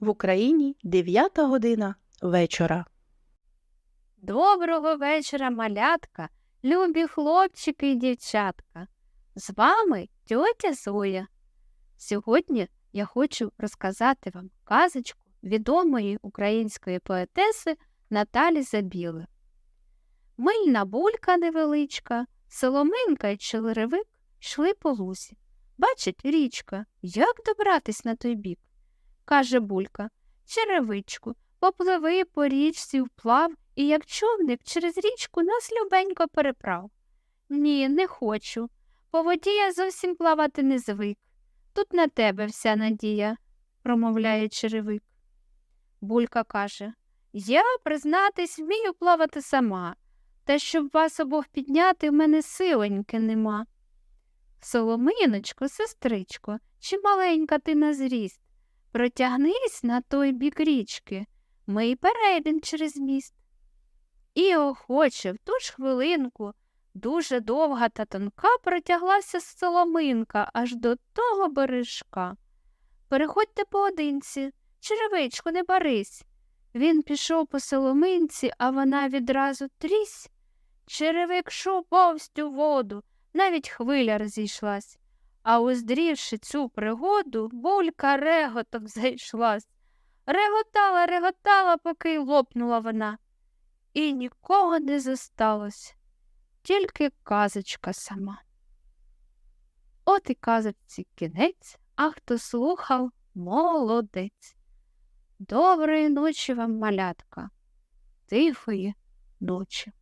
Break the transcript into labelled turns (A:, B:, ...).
A: В Україні 9 година вечора.
B: Доброго вечора, малятка, любі хлопчики і дівчатка. З вами тьотя Зоя. Сьогодні я хочу розказати вам казочку відомої української поетеси Наталі Забіли. Мильна булька невеличка, соломинка й челеревик йшли по лузі. Бачить річка, як добратись на той бік? Каже булька, черевичку, попливи по річці вплав і як човник через річку нас любенько переправ. Ні, не хочу. По воді я зовсім плавати не звик. Тут на тебе вся надія, промовляє черевик. Булька каже Я, признатись, вмію плавати сама, та щоб вас обох підняти, в мене силеньки нема. Соломиночко, сестричко, чи маленька ти на зріст, протягнись на той бік річки, ми й перейдем через міст. І охоче в ту ж хвилинку дуже довга та тонка протяглася соломинка аж до того бережка. Переходьте поодинці, черевичку, не барись. Він пішов по соломинці, а вона відразу трісь. Черевик шов повсть у воду, навіть хвиля розійшлась. А уздрівши цю пригоду, булька реготом зайшлась. Реготала, реготала, поки й лопнула вона. І нікого не зосталось, тільки казочка сама. От і казочці кінець, а хто слухав, молодець. Доброї ночі вам, малятка, тихої ночі.